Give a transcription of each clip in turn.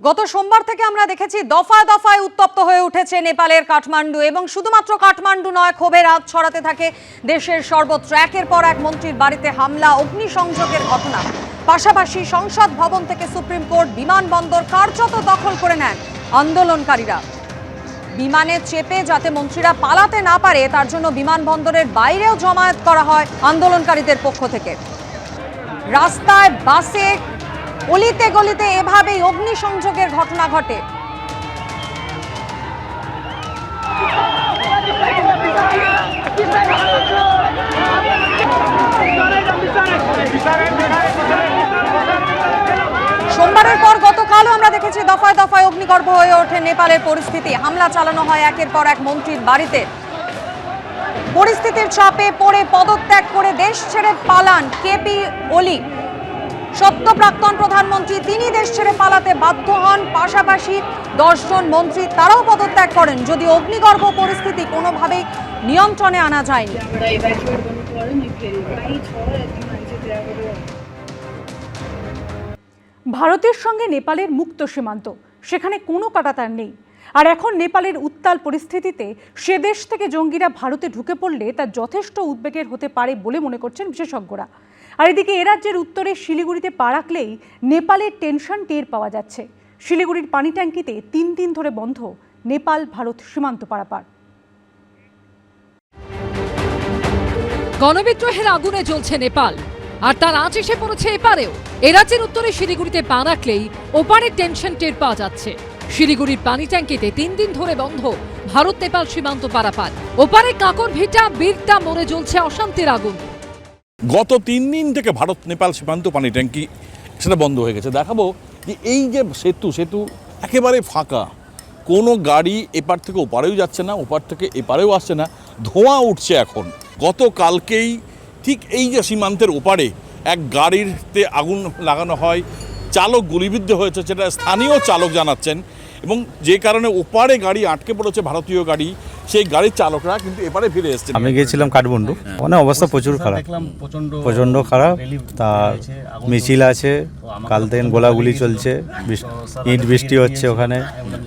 গত সোমবার থেকে আমরা দেখেছি দফায় দফায় উত্তপ্ত হয়ে উঠেছে নেপালের কাঠমান্ডু এবং শুধুমাত্র কাঠমান্ডু নয় ক্ষোভের আগ ছড়াতে থাকে দেশের সর্বত্র। একের পর এক মন্ত্রীর বাড়িতে হামলা, অগ্নিসংযোগের ঘটনা। পাশাপাশি সংসদ ভবন থেকে সুপ্রিম কোর্ট বিমানবন্দর কার্যত দখল করে নেন আন্দোলনকারীরা। বিমানে চেপে যাতে মন্ত্রীরা পালাতে না পারে, তার জন্য বিমানবন্দরের বাইরেও জমায়েত করা হয় আন্দোলনকারীদের পক্ষ থেকে। রাস্তায় বাসে অলিতে গলিতে এভাবেই অগ্নিসংযোগের ঘটনা ঘটে। সোমবারের পর গতকালও আমরা দেখেছি দফায় দফায় অগ্নিগর্ভ হয়ে ওঠে নেপালের পরিস্থিতি। হামলা চালানো হয় একের পর এক মন্ত্রীর বাড়িতে। পরিস্থিতির চাপে পড়ে পদত্যাগ করে দেশ ছেড়ে পালান কেপি ওলি। সত্য প্রাক্তন প্রধানমন্ত্রী তিনি দেশ ছেড়ে পালাতে বাধ্য হন। পাশাপাশি দশজন মন্ত্রী তারাও পদত্যাগ করেন। যদি অগ্নিগর্ভ পরিস্থিতি কোনোভাবেই নিয়ন্ত্রণে আনা যায়নি। ভারতের সঙ্গে নেপালের মুক্ত সীমান্ত। সেখানে কোনো কাটাতার নেই। আর এখন নেপালের উত্তাল পরিস্থিতিতে সে দেশ থেকে জঙ্গিরা ভারতে ঢুকে পড়লে তা যথেষ্ট উদ্বেগের হতে পারে বলে মনে করছেন বিশেষজ্ঞরা। আর এদিকে এ রাজ্যের উত্তরে শিলিগুড়িতে পা রাখলেই নেপালের টেনশন টের পাওয়া যাচ্ছে। শিলিগুড়ির পানি ট্যাঙ্কিতে তিন দিন ধরে বন্ধ, নেপাল ভারত সীমান্ত পারাপার। গণবিদ্রোহের আগুনে জ্বলছে নেপাল, আর তার আঁচ এসে পড়েছে এপারেও। এ রাজ্যের উত্তরে শিলিগুড়িতে পা রাখলেই ওপারের টেনশন টের পাওয়া যাচ্ছে। শিলিগুড়ির পানি ট্যাঙ্কিতে তিন দিন ধরে বন্ধ ভারত নেপাল সীমান্ত পারাপার। ওপারে কাকর ভিটা, বীরটা, মরে জ্বলছে অশান্তির আগুন। গত তিন দিন থেকে ভারত, নেপাল সীমান্ত পানি ট্যাঙ্কি সেটা বন্ধ হয়ে গেছে। দেখাবো যে এই যে সেতু সেতু একেবারে ফাঁকা। কোনো গাড়ি এপার থেকে ওপারেও যাচ্ছে না, ওপার থেকে এপারেও আসছে না, ধোঁয়া উঠছে এখন। গতকালকেই ঠিক এই যে সীমান্তের ওপারে এক গাড়িতে আগুন লাগানো হয়, চালক গুলিবিদ্ধ হয়েছে, সেটা স্থানীয় চালক জানাচ্ছেন এবং যে কারণে ওপারে গাড়ি আটকে পড়েছে, ভারতীয় গাড়ি। সেই গাড়ির চালকরা কিন্তু এপারে ফিরে এসছে আমি গিয়েছিলাম কাঠমান্ডু। মানে অবস্থা প্রচুর খারাপ। প্রচণ্ড প্রচণ্ড খারাপ। তার মিছিল আছে। কাল থেকে গোলাগুলি চলছে। ইট বৃষ্টি হচ্ছে ওখানে।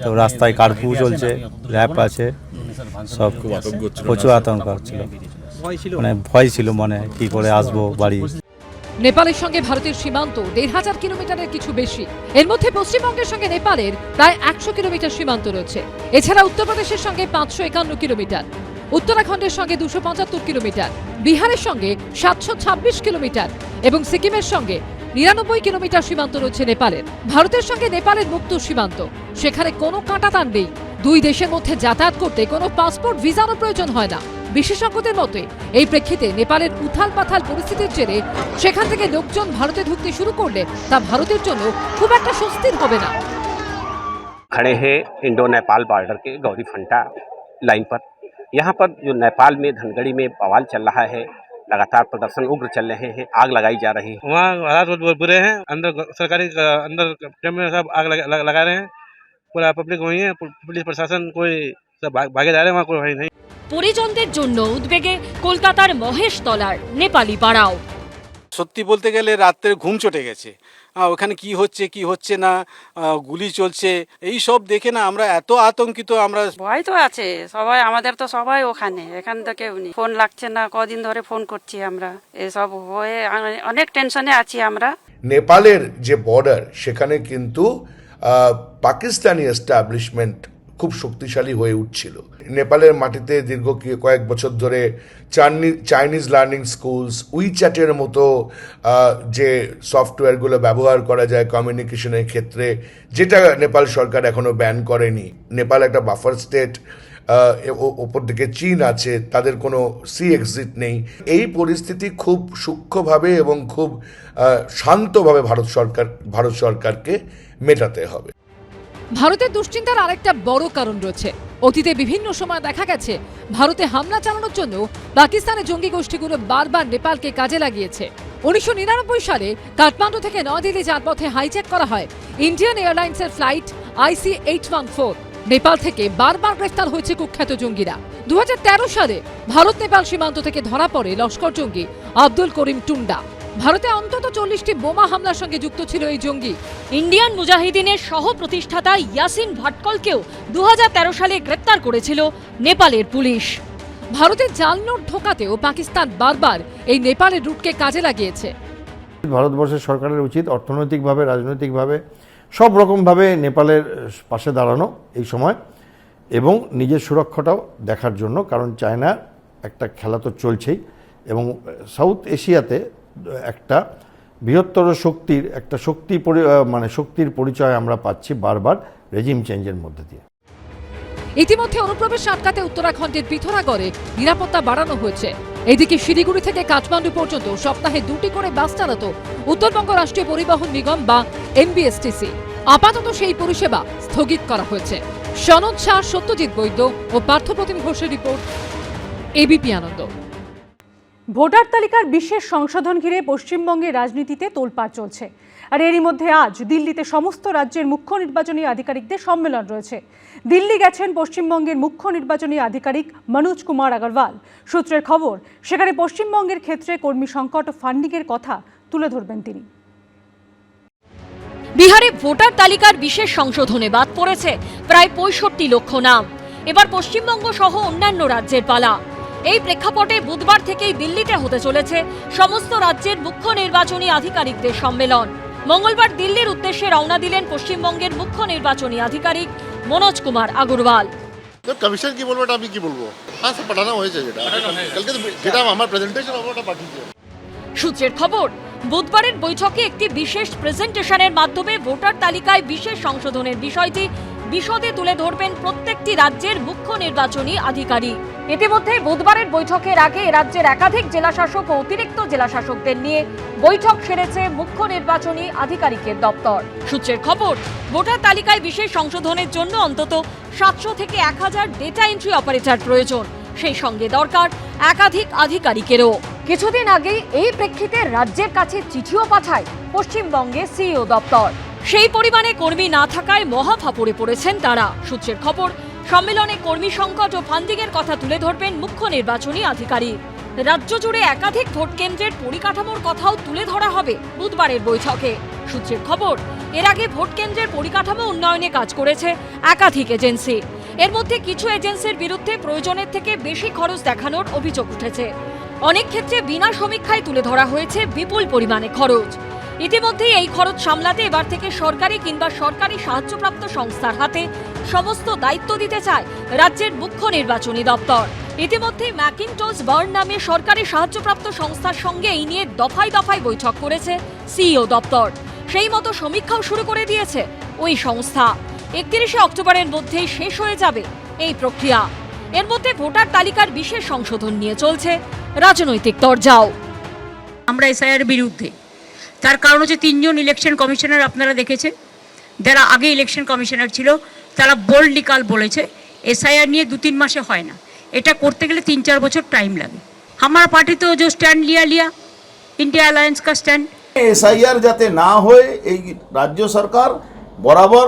তো রাস্তায় কার্ফু চলছে। র্যাপ আছে। সব প্রচুর আতঙ্ক হচ্ছিল মানে ভয় ছিল মনে কি করে আসব বাড়ি। নেপালের সঙ্গে ভারতের সীমান্ত দেড় হাজার কিলোমিটারের কিছু বেশি। এর মধ্যে পশ্চিমবঙ্গের সঙ্গে নেপালের প্রায় একশো কিলোমিটার সীমান্ত রয়েছে। এছাড়া উত্তরপ্রদেশের সঙ্গে পাঁচশো একান্ন কিলোমিটার, উত্তরাখণ্ডের সঙ্গে দুশো পঁচাত্তর কিলোমিটার, বিহারের সঙ্গে সাতশো ছাব্বিশ কিলোমিটার এবং সিকিমের সঙ্গে নিরানব্বই কিলোমিটার সীমান্ত রয়েছে নেপালের। ভারতের সঙ্গে নেপালের মুক্ত সীমান্ত। সেখানে কোনো কাঁটাতান নেই। দুই দেশের মধ্যে যাতায়াত করতে কোনো পাসপোর্ট ভিসারও প্রয়োজন হয় না বিশেষজ্ঞদের মতে এই প্রেক্ষিতে নেপালের উথাল পাথাল পরিস্থিতির জেরে সেখান থেকে লোকজন ভারতে ঢুকতে শুরু করলে তা ভারতের জন্য খুব একটা স্বস্তির হবে না खड़े हैं इंडो नेपाल बॉर्डर के गौरी फंटा लाइन पर यहाँ पर जो नेपाल में धनगढ़ी में बवाल चल रहा है लगातार प्रदर्शन उग्र चल रहे हैं आग लगाई जा रही है वहाँ हालात बहुत बहुत बुरे हैं अंदर ग- सरकारी अ, अंदर कैमरे में सब आग लगा, लगा, लगा रहे हैं পুরা পাবলিক হয়ে পুলিশ প্রশাসন কোই ভাগে যা মা কই নাই পরিজনদের জন্য উদ্বেগে কলকাতার মহেশতলার নেপালি পাড়াও। সত্যি বলতে গেলে রাত্রে ঘুম চটে গেছে। ওখানে কি হচ্ছে কি হচ্ছে না গুলি চলছে এই সব দেখে না আমরা এত আতঙ্কিত আমরা ভয় তো আছে সবাই আমাদের তো সবাই ওখানে এখান থেকে ফোন লাগছে না কদিন ধরে ফোন করছি আমরা। এসব হয়ে অনেক টেনশনে আছি আমরা। নেপালের যে বর্ডার সেখানে কিন্তু পাকিস্তানি এস্টাবলিশমেন্ট খুব শক্তিশালী হয়ে উঠছিল। নেপালের মাটিতে দীর্ঘ কয়েক বছর ধরে চাইনি- চাইনিজ লার্নিং স্কুলস উইচ্যাটের মতো যে সফটওয়্যারগুলো ব্যবহার করা যায় কমিউনিকেশনের ক্ষেত্রে, যেটা নেপাল সরকার এখনও ব্যান করেনি। নেপাল একটা বাফার স্টেট ওপর দিকে চীন আছে, তাদের কোনো সি এক্সিট নেই। এই পরিস্থিতি খুব সূক্ষ্মভাবে এবং খুব শান্তভাবে ভারত সরকার ভারত সরকারকে মেটাতে হবে। ভারতের দুশ্চিন্তার আরেকটা বড় কারণ রয়েছে। অতীতে বিভিন্ন সময় দেখা গেছে, ভারতে হামলা চালানোর জন্য পাকিস্তানের জঙ্গি গোষ্ঠীগুলো বারবার নেপালকে কাজে লাগিয়েছে। উনিশশো নিরানব্বই সালে কাঠমান্ডু থেকে নয়াদিল্লি যার পথে হাইজ্যাক করা হয়। ইন্ডিয়ান এয়ারলাইন্সের flight IC eight one four Nepal থেকে বারবার গ্রেফতার হয়েছে কুখ্যাত জঙ্গিরা। দু হাজার তেরো সালে ভারত নেপাল সীমান্ত থেকে ধরা পড়ে লস্কর জঙ্গি আব্দুল করিম টুন্ডা। ভারতে অন্তত চল্লিশটি বোমা হামলার সঙ্গে যুক্ত ছিল এই জঙ্গি। ইন্ডিয়ান মুজাহিদিনের সহ প্রতিষ্ঠাতা ইয়াসিন ভাটকলকেও দু হাজার তেরো সালে গ্রেপ্তার করেছিল নেপালের পুলিশ। ভারতে জাল নোট ঢোকাতেও পাকিস্তান বারবার এই নেপালের রুটকে কাজে লাগিয়েছে। ভারতবর্ষের সরকারের উচিত অর্থনৈতিকভাবে, রাজনৈতিকভাবে সব রকমভাবে নেপালের পাশে দাঁড়ানো এই সময় এবং নিজের সুরক্ষাটাও দেখার জন্য, কারণ চায়না একটা খেলা তো চলছেই এবং সাউথ এশিয়াতে একটা বৃহত্তর শক্তির, একটা শক্তি মানে শক্তির পরিচয় আমরা পাচ্ছি বারবার রেজিম চেঞ্জের মধ্যে দিয়ে। ইতিমধ্যে অনুপ্রবেশ আটকাতে উত্তরাখণ্ডের পিথোরাগড়ে নিরাপত্তা বাড়ানো হয়েছে। এদিকে শিলিগুড়ি থেকে কাঠমান্ডু পর্যন্ত সপ্তাহে দুটি করে বাস চালাত উত্তরবঙ্গ রাষ্ট্রীয় পরিবহন নিগম বা এমবিএসটিসি আপাতত সেই পরিষেবা স্থগিত করা হয়েছে। সনদ শাহ, সত্যজিৎ বৈদ্য ও পার্থপ্রতিম ঘোষের রিপোর্ট এবিপি আনন্দ। ভোটার তালিকার বিশেষ সংশোধন ঘিরে পশ্চিমবঙ্গের রাজনীতিতে তোলপাড় চলছে। আর এরই মধ্যে আজ দিল্লিতে সমস্ত রাজ্যের মুখ্য নির্বাচনী আধিকারিকদের সম্মেলন রয়েছে। দিল্লি গেছেন পশ্চিমবঙ্গের মুখ্য নির্বাচনী আধিকারিক মনোজ কুমার আগরওয়াল। সূত্রের খবর, সেখানে পশ্চিমবঙ্গের ক্ষেত্রে কর্মী সংকট ও ফান্ডিংয়ের কথা তুলে ধরবেন তিনি। বিহারে ভোটার তালিকার বিশেষ সংশোধনে বাদ পড়েছে প্রায় পঁয়ষট্টি লক্ষ নাম। এবার পশ্চিমবঙ্গ সহ অন্যান্য রাজ্যের পালা। এই প্রেক্ষাপটে বুধবার থেকেই দিল্লিতে হতে চলেছে সমস্ত রাজ্যের মুখ্য নির্বাচনী আধিকারিকদের সম্মেলন। মঙ্গলবার দিল্লির উদ্দেশ্যে রওনা দিলেন পশ্চিমবঙ্গের মুখ্য নির্বাচনী আধিকারিক মনোজ কুমার আগরওয়াল। কমিশন কি বলব আমি কি বলব? হ্যাঁ স্যার পাঠানো হয়েছে যেটা। কালকে যেটা আমার প্রেজেন্টেশন হবে ওটা পাঠিয়েছে। সূত্রের খবর বুধবারের বৈঠকে একটি বিশেষ প্রেজেন্টেশনের মাধ্যমে ভোটার তালিকায় বিশেষ সংশোধনের বিষয়টি বিশদে তুলে ধরবেন প্রত্যেকটি রাজ্যের মুখ্য নির্বাচনী আধিকারিক। ইতিমধ্যে বুধবারের বৈঠকের আগে রাজ্যের একাধিক জেলাশাসক ও অতিরিক্ত জেলাশাসকদের নিয়ে বৈঠক সেরেছে মুখ্য নির্বাচনী আধিকারিকের দপ্তর। সূত্রের খবর, ভোটার তালিকায় বিশেষ সংশোধনের জন্য অন্তত সাতশো থেকে এক হাজার ডেটা এন্ট্রি অপারেটর প্রয়োজন। সেই সঙ্গে দরকার একাধিক আধিকারিকেরও। কিছুদিন আগেই এই প্রেক্ষিতে রাজ্যের কাছে চিঠিও পাঠায় পশ্চিমবঙ্গে সিইও দপ্তর। সেই পরিমাণে কর্মী না থাকায় মহা ফাপড়ে পড়েছেন তারা। সূত্রের খবর, সম্মেলনে কর্মী সংকট ও ফান্ডিংয়ের কথা তুলে ধরবেন মুখ্য নির্বাচনী আধিকারিক। রাজ্য জুড়ে একাধিক ভোট কেন্দ্রের পরিকাঠামোর কথাও তুলে ধরা হবে বুধবারের বৈঠকে। সূত্রের খবর, এর আগে ভোট কেন্দ্রের পরিকাঠামো উন্নয়নে কাজ করেছে একাধিক এজেন্সি। এর মধ্যে কিছু এজেন্সির বিরুদ্ধে প্রয়োজনের থেকে বেশি খরচ দেখানোর অভিযোগ উঠেছে। অনেক ক্ষেত্রে বিনা সমীক্ষায় তুলে ধরা হয়েছে বিপুল পরিমাণে খরচ। ইতিমধ্যেই এই খরচ সামলাতে এবার থেকে সরকারি কিংবা সরকারি সাহায্যপ্রাপ্ত সংস্থার হাতে সমস্ত দায়িত্ব দিতে চায় রাজ্যের মুখ্য নির্বাচনী দপ্তর। ইতিমধ্যে ম্যাকিনটস বার্ন নামে সরকারি সাহায্যপ্রাপ্ত সংস্থার সঙ্গে এই নিয়ে দফায় দফায় বৈঠক করেছে সিইও দপ্তর। সেই মতো সমীক্ষাও শুরু করে দিয়েছে ওই সংস্থা। একত্রিশে অক্টোবরের মধ্যেই শেষ হয়ে যাবে এই প্রক্রিয়া। এর মধ্যে ভোটার তালিকার বিশেষ সংশোধন নিয়ে চলছে রাজনৈতিক তরজাও। আমরা এসআইআর বিরুদ্ধে তার কারণ হচ্ছে তিনজন ইলেকশন কমিশনার আপনারা দেখেছেন। যারা আগে ইলেকশন কমিশনার ছিল তারা বোল্ডলি কাল বলেছে এসআইআর নিয়ে দু তিন মাসে হয় না। এটা করতে গেলে তিন চার বছর টাইম লাগে। আমার পার্টি তো যে স্ট্যান্ড লিয়া লিয়া ইন্ডিয়া অ্যালায়েন্স কা স্ট্যান্ড এসআইআর যাতে না হয় এই রাজ্য সরকার বরাবর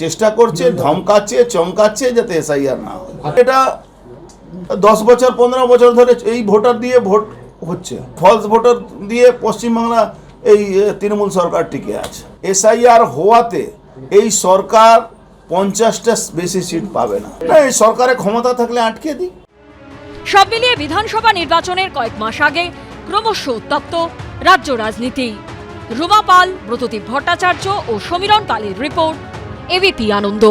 চেষ্টা করছে ধমকাচ্ছে চমকাচ্ছে যাতে এসআইআর না হয়। এটা দশ বছর পনেরো বছর ধরে এই ভোটার দিয়ে ভোট হচ্ছে। ফলস ভোটার দিয়ে পশ্চিমবাংলা এই তৃণমূল সরকার টিকে আছে। এসআইআর হওয়াতে এই সরকার পঞ্চাশটা বেশি সিট পাবে না। এই সরকারের ক্ষমতা থাকলে আটকে দিই। সব মিলিয়ে বিধানসভা নির্বাচনের কয়েক মাস আগে ক্রমশ উত্তপ্ত রাজ্য রাজনীতি। রুমা পাল, ব্রতদীপ ভট্টাচার্য ও সমীরণ পালের রিপোর্ট এবিপি আনন্দ।